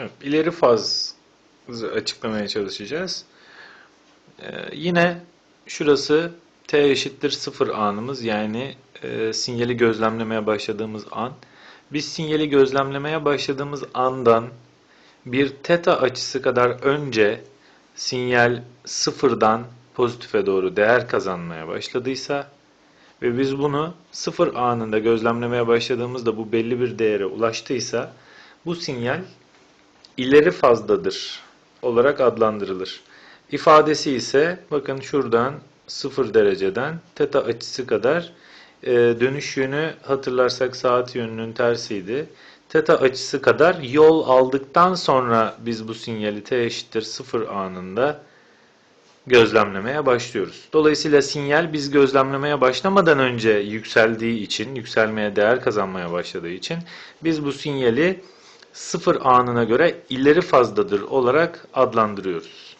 Evet, ileri faz açıklamaya çalışacağız. Ee, yine şurası t eşittir 0 anımız yani e, sinyali gözlemlemeye başladığımız an. Biz sinyali gözlemlemeye başladığımız andan bir teta açısı kadar önce sinyal sıfırdan pozitife doğru değer kazanmaya başladıysa ve biz bunu sıfır anında gözlemlemeye başladığımızda bu belli bir değere ulaştıysa bu sinyal ileri fazdadır olarak adlandırılır. İfadesi ise bakın şuradan 0 dereceden teta açısı kadar e, dönüş yönü hatırlarsak saat yönünün tersiydi. Teta açısı kadar yol aldıktan sonra biz bu sinyali t eşittir 0 anında gözlemlemeye başlıyoruz. Dolayısıyla sinyal biz gözlemlemeye başlamadan önce yükseldiği için, yükselmeye değer kazanmaya başladığı için biz bu sinyali sıfır anına göre ileri fazdadır olarak adlandırıyoruz.